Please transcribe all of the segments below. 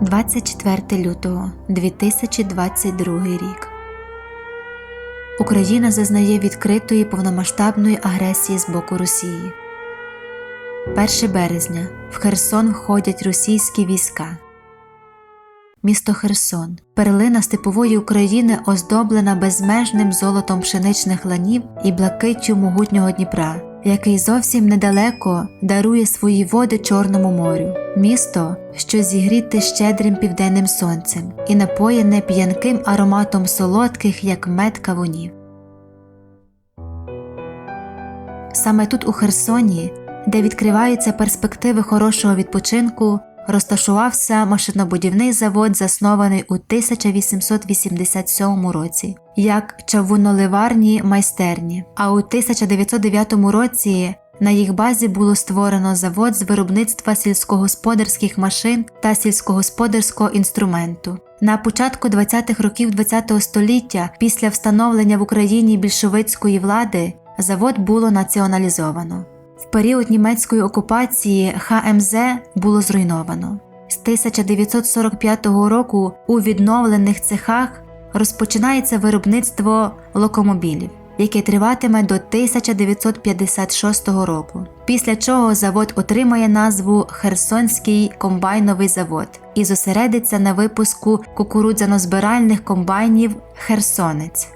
24 лютого 2022 рік. Україна зазнає відкритої повномасштабної агресії з боку Росії. 1 березня в Херсон входять російські війська. Місто Херсон, перлина степової України, оздоблена безмежним золотом пшеничних ланів і блакиттю могутнього Дніпра, який зовсім недалеко дарує свої води Чорному морю, місто, що зігріте щедрим південним сонцем і напоєне п'янким ароматом солодких, як мед кавунів. Саме тут, у Херсоні, де відкриваються перспективи хорошого відпочинку, розташувався машинобудівний завод, заснований у 1887 році, як чавуноливарні майстерні. А у 1909 році на їх базі було створено завод з виробництва сільськогосподарських машин та сільськогосподарського інструменту. На початку 20-х років ХХ століття, після встановлення в Україні більшовицької влади, завод було націоналізовано. В період німецької окупації ХМЗ було зруйновано. З 1945 року у відновлених цехах розпочинається виробництво локомобілів, яке триватиме до 1956 року. Після чого завод отримає назву Херсонський комбайновий завод і зосередиться на випуску кукурудзянозбиральних комбайнів Херсонець.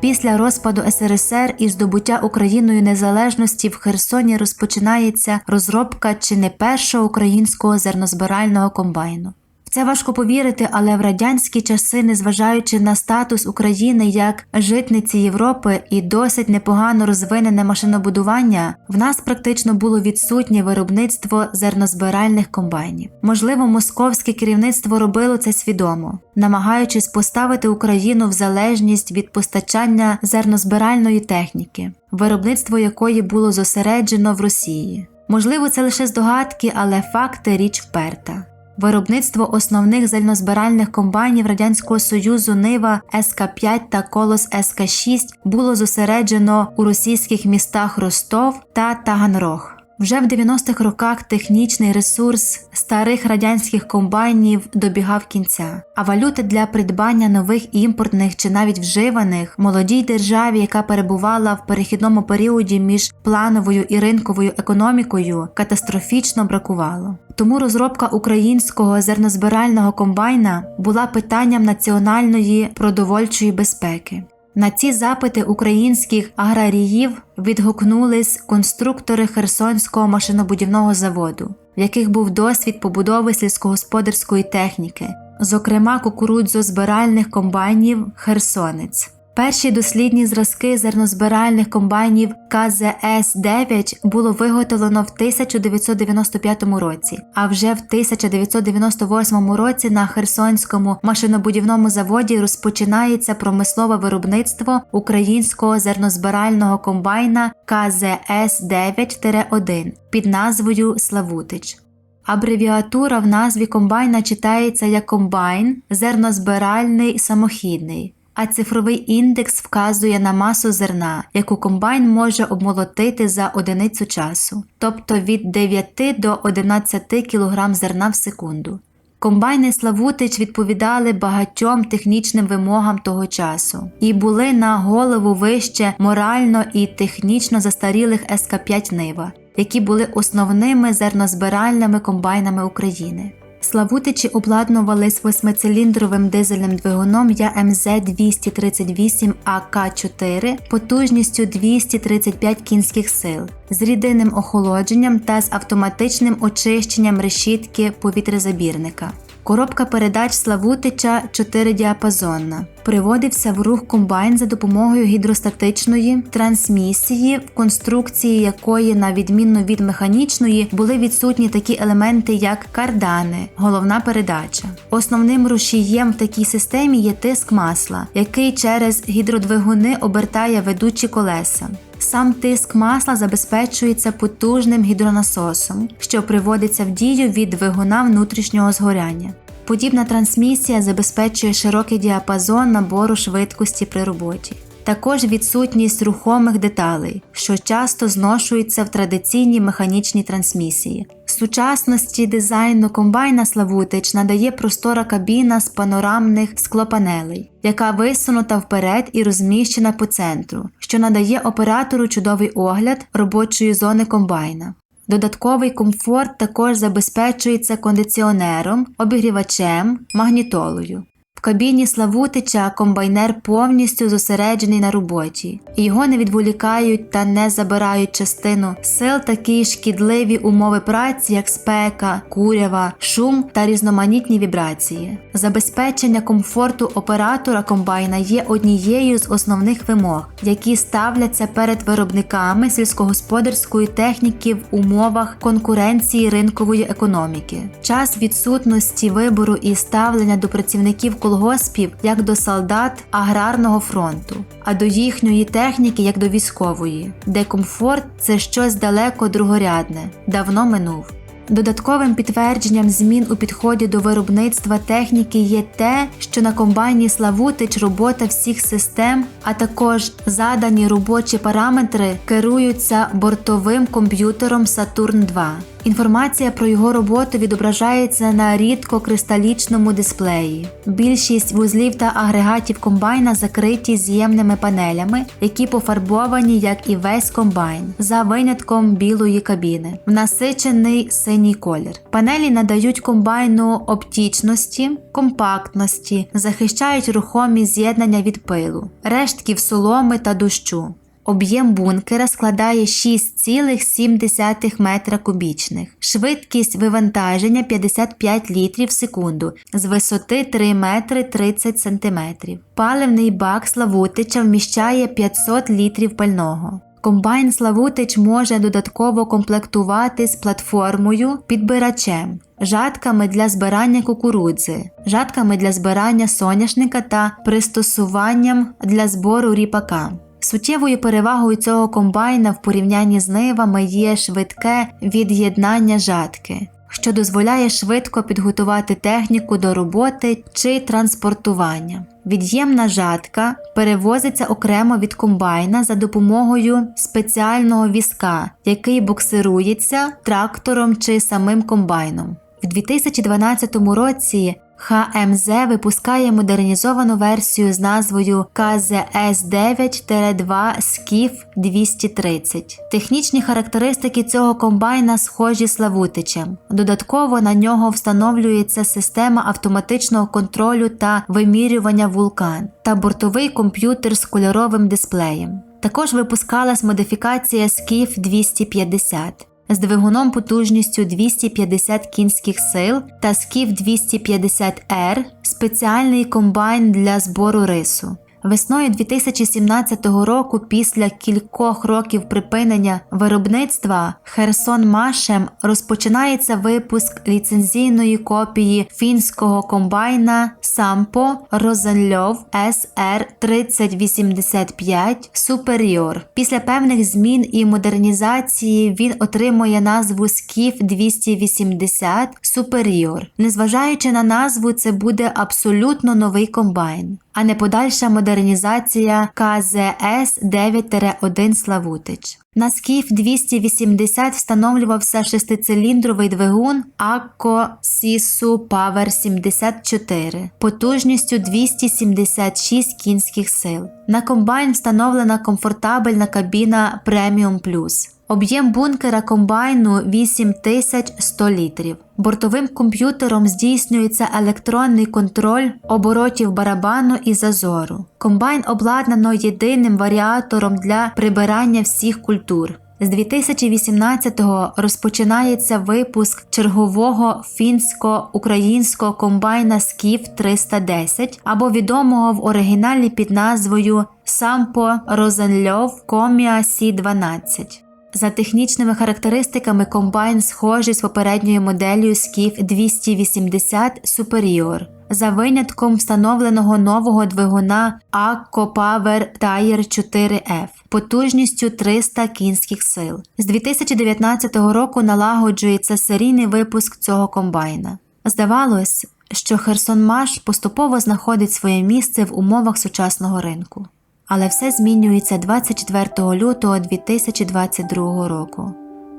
Після розпаду СРСР і здобуття Україною незалежності в Херсоні розпочинається розробка чи не першого українського зернозбирального комбайну. Це важко повірити, але в радянські часи, незважаючи на статус України як житниці Європи і досить непогано розвинене машинобудування, в нас практично було відсутнє виробництво зернозбиральних комбайнів. Можливо, московське керівництво робило це свідомо, намагаючись поставити Україну в залежність від постачання зернозбиральної техніки, виробництво якої було зосереджено в Росії. Можливо, це лише здогадки, але факти річ вперта. Виробництво основних зельнозбиральних комбайнів Радянського Союзу Нива СК5 та Колос СК6 було зосереджено у російських містах Ростов та Таганрог. Вже в 90-х роках технічний ресурс старих радянських комбайнів добігав кінця, а валюти для придбання нових імпортних чи навіть вживаних молодій державі, яка перебувала в перехідному періоді між плановою і ринковою економікою, катастрофічно бракувало. Тому розробка українського зернозбирального комбайна була питанням національної продовольчої безпеки. На ці запити українських аграріїв відгукнулись конструктори Херсонського машинобудівного заводу, в яких був досвід побудови сільськогосподарської техніки, зокрема кукурудзозбиральних комбайнів Херсонець. Перші дослідні зразки зернозбиральних комбайнів КЗС-9 було виготовлено в 1995 році, а вже в 1998 році на Херсонському машинобудівному заводі розпочинається промислове виробництво українського зернозбирального комбайна КЗС-9-1 під назвою Славутич. Абревіатура в назві комбайна читається як комбайн зернозбиральний самохідний а цифровий індекс вказує на масу зерна, яку комбайн може обмолотити за одиницю часу, тобто від 9 до 11 кг зерна в секунду. Комбайни Славутич відповідали багатьом технічним вимогам того часу і були на голову вище морально і технічно застарілих СК5 Нива, які які були основними зернозбиральними комбайнами України. Славутичі обладнувались восьмициліндровим дизельним двигуном ЯМЗ 238 АК4 потужністю 235 кінських сил з рідинним охолодженням та з автоматичним очищенням решітки повітрязабірника. Коробка передач Славутича 4-діапазонна. Приводився в рух комбайн за допомогою гідростатичної трансмісії, в конструкції якої, на відміну від механічної, були відсутні такі елементи, як кардани, головна передача. Основним рушієм в такій системі є тиск масла, який через гідродвигуни обертає ведучі колеса. Сам тиск масла забезпечується потужним гідронасосом, що приводиться в дію від двигуна внутрішнього згоряння. Подібна трансмісія забезпечує широкий діапазон набору швидкості при роботі. Також відсутність рухомих деталей, що часто зношуються в традиційній механічній трансмісії. Сучасності дизайну комбайна Славутич надає простора кабіна з панорамних склопанелей, яка висунута вперед і розміщена по центру, що надає оператору чудовий огляд робочої зони комбайна. Додатковий комфорт також забезпечується кондиціонером, обігрівачем, магнітолою. В кабіні Славутича комбайнер повністю зосереджений на роботі. Його не відволікають та не забирають частину сил такі шкідливі умови праці, як спека, курява, шум та різноманітні вібрації. Забезпечення комфорту оператора комбайна є однією з основних вимог, які ставляться перед виробниками сільськогосподарської техніки в умовах конкуренції ринкової економіки. Час відсутності вибору і ставлення до працівників колгоспів як до солдат аграрного фронту, а до їхньої техніки як до військової, де комфорт це щось далеко другорядне, давно минув. Додатковим підтвердженням змін у підході до виробництва техніки є те, що на комбайні Славутич робота всіх систем, а також задані робочі параметри керуються бортовим комп'ютером Saturn 2. Інформація про його роботу відображається на рідкокристалічному дисплеї. Більшість вузлів та агрегатів комбайна закриті з'ємними панелями, які пофарбовані, як і весь комбайн, за винятком білої кабіни, в насичений синій колір. Панелі надають комбайну оптічності, компактності, захищають рухомі з'єднання від пилу, рештків соломи та дощу. Об'єм бункера складає 6,7 метра кубічних, швидкість вивантаження 55 літрів в секунду з висоти 3 метри 30 сантиметрів. Паливний бак Славутича вміщає 500 літрів пального. Комбайн Славутич може додатково комплектувати з платформою підбирачем, жатками для збирання кукурудзи, жатками для збирання соняшника та пристосуванням для збору ріпака. Суттєвою перевагою цього комбайна в порівнянні з нивами є швидке від'єднання жатки, що дозволяє швидко підготувати техніку до роботи чи транспортування. Від'ємна жатка перевозиться окремо від комбайна за допомогою спеціального візка, який буксирується трактором чи самим комбайном. В 2012 році ХМЗ випускає модернізовану версію з назвою КЗС-9-2 Скіф 230. Технічні характеристики цього комбайна схожі з Славутичем. Додатково на нього встановлюється система автоматичного контролю та вимірювання вулкан та бортовий комп'ютер з кольоровим дисплеєм. Також випускалась модифікація Скіф 250 з двигуном потужністю 250 кінських сил та скіф 250R спеціальний комбайн для збору рису. Весною 2017 року, після кількох років припинення виробництва, Херсон Машем розпочинається випуск ліцензійної копії фінського комбайна Sampo Rosenlöv SR 3085 Superior. Після певних змін і модернізації він отримує назву Skif 280 Superior. Незважаючи на назву, це буде абсолютно новий комбайн а не подальша модернізація КЗС 9-1 Славутич. На скіф 280 встановлювався шестициліндровий двигун Акко Сісу Power 74 потужністю 276 кінських сил. На комбайн встановлена комфортабельна кабіна Premium Plus. Об'єм бункера комбайну 8100 літрів. Бортовим комп'ютером здійснюється електронний контроль оборотів барабану і зазору. Комбайн обладнано єдиним варіатором для прибирання всіх культур. З 2018-го розпочинається випуск чергового фінсько-українського комбайна Скіф 310 або відомого в оригіналі під назвою Сампо Розенльов Коміа Сі 12 за технічними характеристиками комбайн схожий з попередньою моделлю Skif 280 Superior, за винятком встановленого нового двигуна Acco Power Tire 4F потужністю 300 кінських сил. З 2019 року налагоджується серійний випуск цього комбайна. Здавалось, що Херсонмаш поступово знаходить своє місце в умовах сучасного ринку. Але все змінюється 24 лютого 2022 року.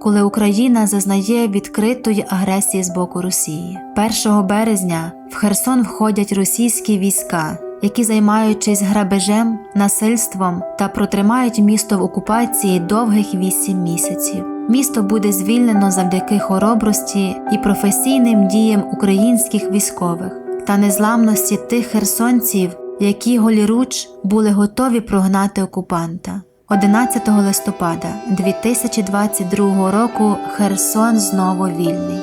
коли Україна зазнає відкритої агресії з боку Росії. 1 березня в Херсон входять російські війська, які, займаючись грабежем, насильством та протримають місто в окупації довгих 8 місяців. Місто буде звільнено завдяки хоробрості і професійним діям українських військових та незламності тих херсонців, які голіруч були готові прогнати окупанта. 11 листопада 2022 року Херсон знову вільний.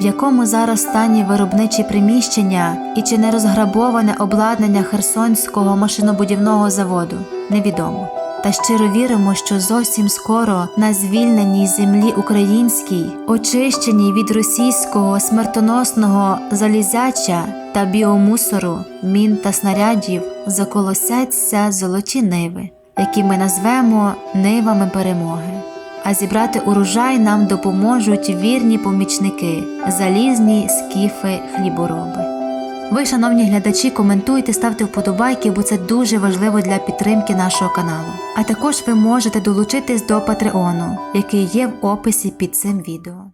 В якому зараз стані виробничі приміщення і чи не розграбоване обладнання Херсонського машинобудівного заводу, невідомо. Та щиро віримо, що зовсім скоро на звільненій землі українській, очищеній від російського смертоносного залізяча та біомусору, мін та снарядів, заколосяться золоті ниви, які ми назвемо нивами перемоги. А зібрати урожай нам допоможуть вірні помічники, залізні скіфи хлібороби. Ви, шановні глядачі, коментуйте, ставте вподобайки, бо це дуже важливо для підтримки нашого каналу. А також ви можете долучитись до Патреону, який є в описі під цим відео.